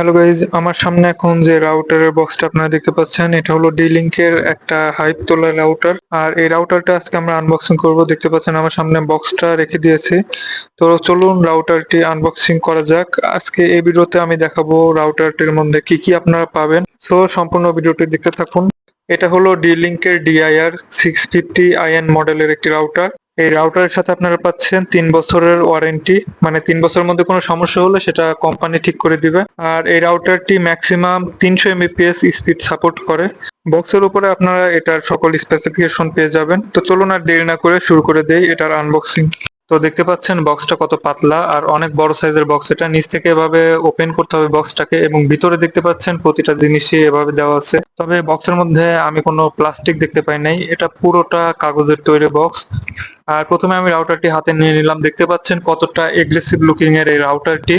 Hello guys আমার সামনে এখন যে রাউটারের বক্সটা আপনারা দেখতে পাচ্ছেন, এটা হলো ডি লিঙ্কের একটা হাইপ তোলা রাউটার আর এই রাউটারটা আজকে আমরা আনবক্সিং করব। দেখতে পাচ্ছেন আমার সামনে বক্সটা রেখে দিয়েছি। তো চলুন রাউটারটি আনবক্সিং করা যাক। আজকে এই ভিডিওতে আমি দেখাবো রাউটারটির মধ্যে কি কি আপনারা পাবেন। সো সম্পূর্ণ ভিডিওটি দেখতে থাকুন। এটা হলো ডি লিঙ্কের ডিআইআর সিক্স ফিফটি আইএন মডেলের একটি রাউটার এই রাউটারের সাথে আপনারা পাচ্ছেন তিন বছরের ওয়ারেন্টি মানে তিন বছরের মধ্যে কোনো সমস্যা হলে সেটা কোম্পানি ঠিক করে দিবে। আর এই রাউটারটি ম্যাক্সিমাম তিনশো এমবিপিএস স্পিড সাপোর্ট করে। বক্সের উপরে আপনারা এটার সকল স্পেসিফিকেশন পেয়ে যাবেন। তো চলুন আর দেরি না করে শুরু করে দেই এটার আনবক্সিং তো দেখতে পাচ্ছেন বক্সটা কত পাতলা আর অনেক বড় সাইজের বক্স এটা নিচ থেকে এভাবে ওপেন করতে হবে বক্সটাকে এবং ভিতরে দেখতে পাচ্ছেন প্রতিটা জিনিসই এভাবে দেওয়া আছে। তবে বক্সের মধ্যে আমি কোনো প্লাস্টিক দেখতে পাই নাই। এটা পুরোটা কাগজের তৈরি বক্স আর প্রথমে আমি রাউটারটি হাতে নিয়ে নিলাম। দেখতে পাচ্ছেন কতটা এগ্রেসিভ লুকিং এর এই রাউটারটি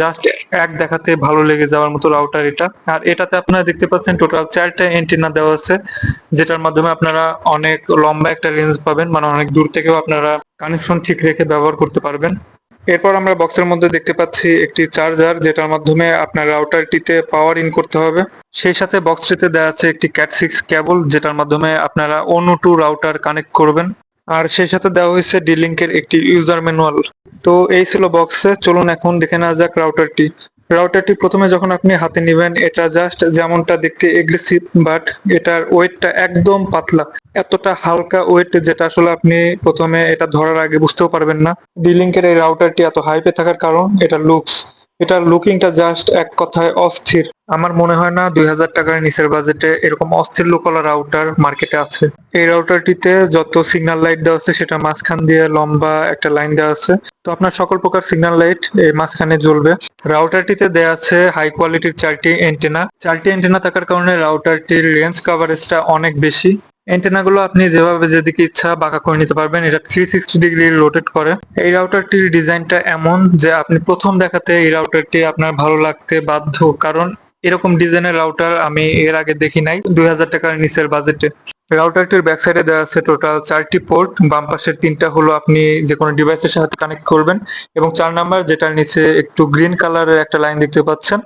জাস্ট এক দেখাতে ভালো লেগে যাওয়ার মতো রাউটার এটা। আর এটাতে আপনারা দেখতে পাচ্ছেন টোটাল চারটা এন্টিনা দেওয়া আছে, যেটার মাধ্যমে আপনারা অনেক লম্বা একটা রেঞ্জ পাবেন। মানে অনেক দূর থেকেও আপনারা কানেকশন ঠিক রেখে ব্যবহার করতে পারবেন। এরপর আমরা বক্সের মধ্যে দেখতে পাচ্ছি একটি চার্জার, যেটার মাধ্যমে আপনার রাউটারটিতে পাওয়ার ইন করতে হবে। সেই সাথে বক্সটিতে দেওয়া আছে একটি ক্যাট সিক্স কেবল যেটার মাধ্যমে আপনারা অন্য টু রাউটার কানেক্ট করবেন। আর সেই সাথে দেওয়া হয়েছে ডি লিঙ্কের একটি ইউজার ম্যানুয়াল তো এই ছিল বক্সে, চলুন এখন দেখে নেওয়া যাক রাউটারটি। রাউটারটি প্রথমে যখন আপনি হাতে নেবেন, এটা জাস্ট যেমনটা দেখতে এগ্রেসিভ বাট এটার ওয়েটটা একদম পাতলা। এতটা হালকা ওয়েট যেটা আসলে আপনি প্রথমে এটা ধরার আগে বুঝতেও পারবেন না। ডিলিঙ্কের এই রাউটারটি এত হাইপে থাকার কারণ এটা লুকস এটার লুকিংটা জাস্ট এক কথায় অস্থির। আমার মনে হয় না দুই হাজার টাকার নিচের বাজেটে এরকম অস্থির লোকলা রাউটার মার্কেটে আছে। এই রাউটারটিতে যত সিগন্যাল লাইট দেওয়া আছে সেটা মাঝখান দিয়ে লম্বা একটা লাইন দেওয়া আছে। তো আপনার সকল প্রকার সিগন্যাল লাইট এই মাঝখানে জ্বলবে। রাউটারটিতে দেওয়া আছে হাই কোয়ালিটির চারটি এন্টেনা চারটি এন্টেনা থাকার কারণে রাউটারটির রেঞ্জ কাভারেজটা অনেক বেশি। এন্টেনা গুলো আপনি যেভাবে যেদিকে ইচ্ছা বাঁকা করে নিতে পারবেন, এটা থ্রি সিক্সটি ডিগ্রি রোটেট করে। এই রাউটারটির ডিজাইনটা এমন যে আপনি প্রথম দেখাতে এই রাউটারটি আপনার ভালো লাগতে বাধ্য, কারণ এরকম ডিজাইনের রাউটার আমি এর আগে দেখি নাই, দুই হাজার টাকার নিচের বাজেটে রাউটারটির ব্যাক সাইডে দেওয়া আছে টোটাল চারটি পোর্ট বাম পাশের তিনটা হলো আপনি যে কোনো ডিভাইসের সাথে কানেক্ট করবেন এবং চার নাম্বার যেটার নিচে একটু গ্রিন কালারের একটা লাইন দেখতে পাচ্ছেন,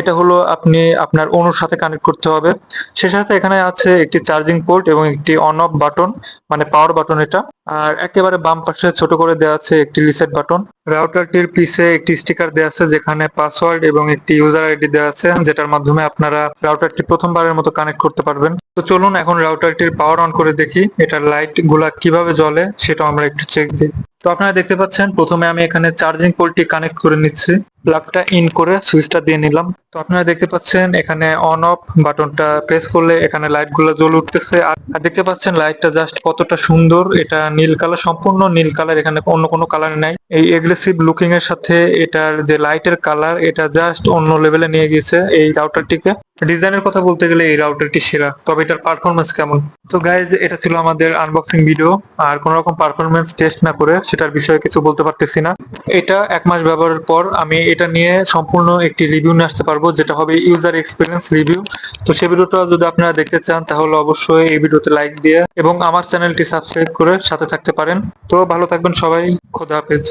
এটা হলো আপনি আপনার অনুর সাথে কানেক্ট করতে হবে। সে সাথে এখানে আছে একটি চার্জিং পোর্ট এবং একটি অন অফ বাটন মানে পাওয়ার বাটন এটা। আর একেবারে বাম পাশে ছোট করে দেওয়া আছে একটি রিসেট বাটন রাউটারটির পিছে একটি স্টিকার দেওয়া আছে যেখানে পাসওয়ার্ড এবং একটি ইউজার আইডি দেওয়া আছে, যেটার মাধ্যমে আপনারা রাউটারটি প্রথমবারের মতো কানেক্ট করতে পারবেন। তো চলুন এখন রাউটারটির পাওয়ার অন করে দেখি, এটার লাইটগুলা কীভাবে জ্বলে সেটা আমরা একটু চেক দিই। তো আপনারা দেখতে পাচ্ছেন, প্রথমে আমি এখানে চার্জিং পোর্টটি কানেক্ট করে নিচ্ছি। প্লাগটা ইন করে সুইচটা দিয়ে নিলাম। তো আপনারা দেখতে পাচ্ছেন এখানে অন অফ বাটনটা প্রেস করলে এখানে লাইটগুলো জ্বলে উঠতেছে। আর দেখতে পাচ্ছেন লাইটটা জাস্ট কতটা সুন্দর। এটা নীল কালার সম্পূর্ণ নীল কালার এখানে অন্য কোনো কালার নাই। এই এগ্রেসিভ লুকিং এর সাথে এটার যে লাইটের কালার এটা জাস্ট অন্য লেভেলে নিয়ে গিয়েছে এই রাউটারটিকে ডিজাইনের কথা বলতে গেলে এই রাউটারটি সেরা, তবে এটার পারফরমেন্স কেমন? তো গাইজ এটা ছিল আমাদের আনবক্সিং ভিডিও আর কোন রকম পারফরমেন্স টেস্ট না করে সেটার বিষয়ে কিছু বলতে পারতেছি না। এটা এক মাস ব্যবহারের পর আমি এটা নিয়ে সম্পূর্ণ একটি রিভিউ নিয়ে আসতে পারব, যেটা হবে ইউজার এক্সপিরিয়েন্স রিভিউ তো সে ভিডিওটা যদি আপনারা দেখতে চান, তাহলে অবশ্যই এই ভিডিওতে লাইক দিয়ে এবং আমার চ্যানেলটি সাবস্ক্রাইব করে সাথে থাকতে পারেন। তো ভালো থাকবেন সবাই, খোদা হাফেজ।